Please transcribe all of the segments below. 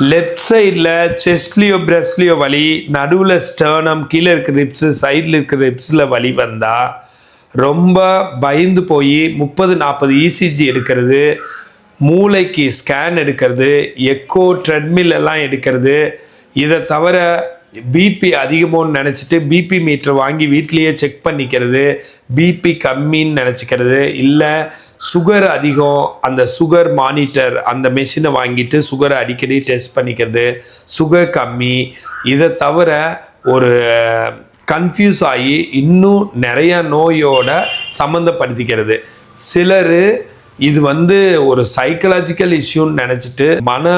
Left சைடில் செஸ்ட்லேயோ பிரஸ்ட்லேயோ வலி நடுவில் ஸ்டர்னம் கீழே இருக்கிற ரிப்ஸு சைடில் இருக்கிற ரிப்ஸில் வலி வந்தால் ரொம்ப பயந்து போய் முப்பது நாற்பது இசிஜி எடுக்கிறது மூளைக்கு ஸ்கேன் எடுக்கிறது எக்கோ ட்ரெட்மில் எல்லாம் எடுக்கிறது. இதை தவிர பிபி அதிகமோன்னு நினச்சிட்டு பிபி மீட்டர் வாங்கி வீட்லேயே செக் பண்ணிக்கிறது. பிபி கம்மின்னு நினச்சிக்கிறது. இல்லை சுகர் அதிகம் அந்த சுகர் மானிட்டர் அந்த மெஷினை வாங்கிட்டு சுகரை அடிக்கடி டெஸ்ட் பண்ணிக்கிறது சுகர் கம்மி. இதை தவிர ஒரு கன்ஃபியூஸ் ஆகி இன்னும் நிறைய நோயோட சம்மந்தப்படுத்திக்கிறது. சிலர் இது வந்து ஒரு சைக்கலாஜிக்கல் இஷ்யூன்னு நினச்சிட்டு மன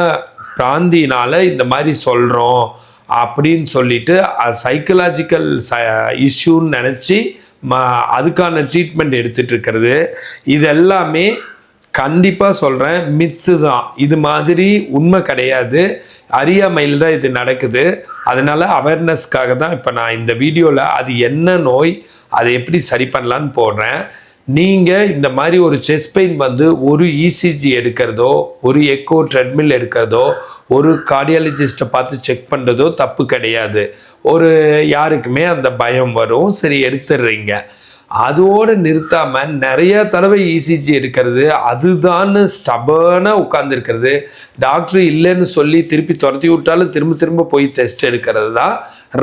பிராந்தினால இந்த மாதிரி சொல்கிறோம் அப்படின்னு சொல்லிட்டு சைக்கலாஜிக்கல் ச இஷ்யூன்னு நினச்சி அதுக்கான ட்ரீட்மெண்ட் எடுத்துகிட்டு இருக்கிறது இது எல்லாமே கண்டிப்பாக சொல்கிறேன் மித்து தான். இது மாதிரி உண்மை கிடையாது. அறியாமையில் தான் இது நடக்குது. அதனால் அவேர்னஸ்க்காக தான் இப்போ நான் இந்த வீடியோவில் அது என்ன நோய் அதை எப்படி சரி பண்ணலான்னு போடுறேன். நீங்கள் இந்த மாதிரி ஒரு செஸ்ட் பெயின் வந்து ஒரு இசிஜி எடுக்கிறதோ ஒரு எக்கோ ட்ரெட்மில் எடுக்கிறதோ ஒரு கார்டியாலஜிஸ்ட்டை பார்த்து செக் பண்ணுறதோ தப்பு கிடையாது. ஒரு யாருக்குமே அந்த பயம் வரும். சரி எடுத்துடுறீங்க. அதோடு நிறுத்தாமல் நிறைய தடவை இசிஜி எடுக்கிறது அதுதான் ஸ்டபர்னாக உட்காந்துருக்கிறது டாக்டர் இல்லைன்னு சொல்லி திருப்பி துரத்தி விட்டாலும் திரும்ப திரும்ப போய் டெஸ்ட் எடுக்கிறது தான்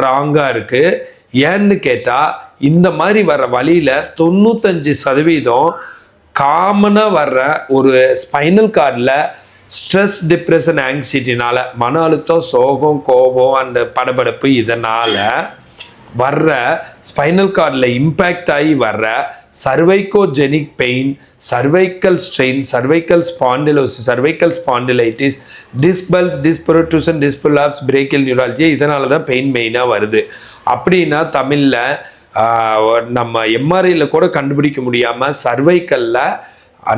ராங்காக இருக்குது ஏன்னு கேட்டால் இந்த மாதிரி வர வழியில் தொண்ணூத்தஞ்சு சதவீதம் காமனாக வர்ற ஒரு ஸ்பைனல் கார்டில் ஸ்ட்ரெஸ் டிப்ரெஷன் ஆங்ஸைட்டினால மன அழுத்தம் சோகம் கோபம் அந்த படபடப்பு இதனால் வர்ற ஸ்பைனல் கார்டில் இம்பேக்ட் ஆகி வர்ற cervicogenic pain cervical strain cervical spondylosis cervical spondylitis disc bulge disc protrusion disc prolapse பிரேக்கில் நியூராலஜி இதனால தான் பெயின் மெயினாக வருது. அப்படின்னா தமிழில் நம்ம எம்ஆர்ஐயில் கூட கண்டுபிடிக்க முடியாமல் சர்வைக்கல்ல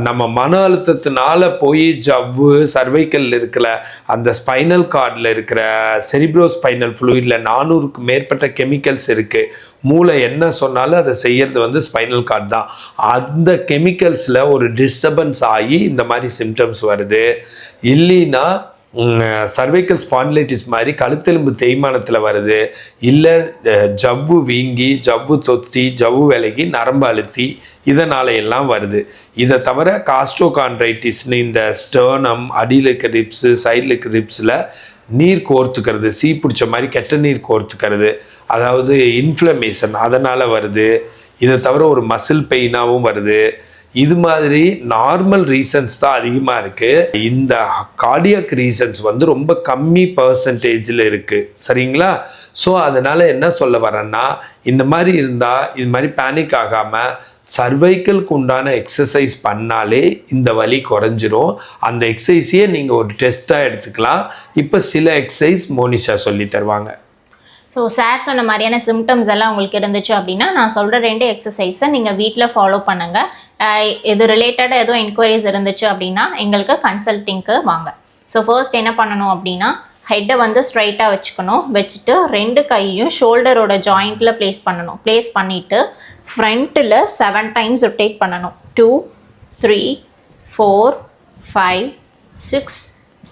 நம்ம மன அழுத்தத்தினால போய் ஜவ்வு சர்வைக்கல் இருக்கிற அந்த ஸ்பைனல் கார்டில் இருக்கிற செரிப்ரோ ஸ்பைனல் ஃப்ளூயிடில் நானூறுக்கு மேற்பட்ட கெமிக்கல்ஸ் இருக்குது மூளை என்ன சொன்னாலும் அதை செய்கிறது வந்து ஸ்பைனல் கார்டு தான். அந்த கெமிக்கல்ஸில் ஒரு டிஸ்டர்பன்ஸ் ஆகி இந்த மாதிரி சிம்டம்ஸ் வருது. இல்லைன்னா சர்வைக்கல் ஸ்பாண்டிலைட்டிஸ் மாதிரி கழுத்தெலும்பு தேய்மானத்தில் வருது. இல்லை ஜவ்வு வீங்கி ஜவ்வு தொத்தி ஜவ்வு விலகி நரம்பு அழுத்தி இதனால எல்லாம் வருது. இதை தவிர காஸ்ட்ரோகான்ட்ரைட்டிஸ்னு இந்த ஸ்டர்னம் அடியில் இருக்க ரிப்ஸு சைடில் இருக்க ரிப்ஸில் நீர் கோர்த்துக்கிறது சீ பிடிச்ச மாதிரி கெட்ட நீர் கோர்த்துக்கிறது அதாவது இன்ஃப்ளமேஷன் அதனால் வருது. இதை தவிர ஒரு மசில் பெயினாகவும் வருது. இது மாதிரி நார்மல் ரீசன்ஸ் தான் அதிகமாக இருக்குது இந்த கார்டியாக் ரீசன்ஸ் வந்து ரொம்ப கம்மி பர்சன்டேஜில் இருக்குது சரிங்களா? ஸோ அதனால் என்ன சொல்ல வரேன்னா இந்த மாதிரி இருந்தால் இது மாதிரி பேனிக் ஆகாமல் சர்வைக்கலுக்கு உண்டான எக்ஸசைஸ் பண்ணாலே இந்த வலி குறைஞ்சிரும். அந்த எக்ஸசைஸையே நீங்கள் ஒரு டெஸ்ட்டாக எடுத்துக்கலாம். இப்போ சில எக்ஸசைஸ் மோனிஷா சொல்லி தருவாங்க. ஸோ சார் சொன்ன மாதிரியான சிம்டம்ஸ் எல்லாம் உங்களுக்கு இருந்துச்சு அப்படின்னா நான் சொல்கிற ரெண்டு எக்ஸசைஸை நீங்கள் வீட்டில் ஃபாலோ பண்ணுங்கள் இது ரிலேட்டடாக எதுவும் என்கொயரிஸ் இருந்துச்சு அப்படின்னா எங்களுக்கு கன்சல்ட்டிங்க்கு வாங்க. ஸோ ஃபர்ஸ்ட் என்ன பண்ணணும் அப்படின்னா ஹெட்டை வந்து ஸ்ட்ரைட்டாக வச்சுக்கணும். வச்சுட்டு ரெண்டு கையையும் ஷோல்டரோட ஜாயிண்ட்டில் ப்ளேஸ் பண்ணணும். ப்ளேஸ் பண்ணிவிட்டு ஃப்ரண்ட்டில் செவன் டைம்ஸ் ரொட்டேட் பண்ணணும். Two three four five six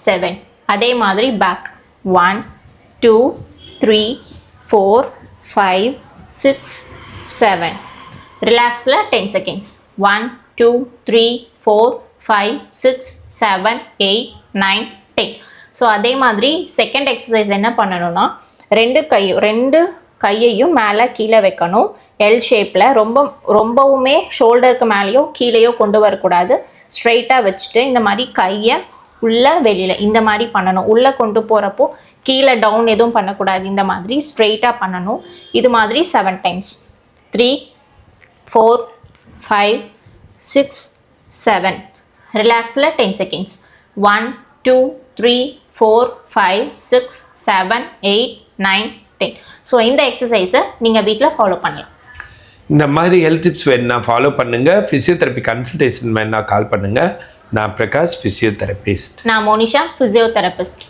seven அதே மாதிரி back one two three four five six seven ரிலாக்ஸில் ten seconds one two three four five six seven eight nine ten so அதே மாதிரி second exercise என்ன பண்ணணும்னா ரெண்டு கை ரெண்டு கையையும் மேலே கீழே வைக்கணும். எல் ஷேப்பில் ரொம்ப ரொம்பவுமே ஷோல்டருக்கு மேலேயோ கீழேயோ கொண்டு வரக்கூடாது. ஸ்ட்ரைட்டாக வச்சுட்டு இந்த மாதிரி கையை உள்ளே வெளியில் இந்த மாதிரி பண்ணணும். உள்ளே கொண்டு போகிறப்போ கீழே டவுன் எதுவும் பண்ணக்கூடாது. இந்த மாதிரி ஸ்ட்ரெயிட்டாக பண்ணணும். இது மாதிரி seven times three four five six seven ரிலாக்ஸில் ten seconds one two three four five six seven eight nine ten so இந்த எக்ஸசைஸை நீங்கள் வீட்டில் ஃபாலோ பண்ணலாம். இந்த மாதிரி ஹெல்த் டிப்ஸ் வேணுன்னா ஃபாலோ பண்ணுங்கள் ஃபிசியோதெரப்பி கன்சல்டேஷன் வேணுன்னா கால் பண்ணுங்கள் நான் பிரகாஷ் ஃபிசியோதெரபிஸ்ட் நான் மோனிஷா ஃபிசியோதெரபிஸ்ட்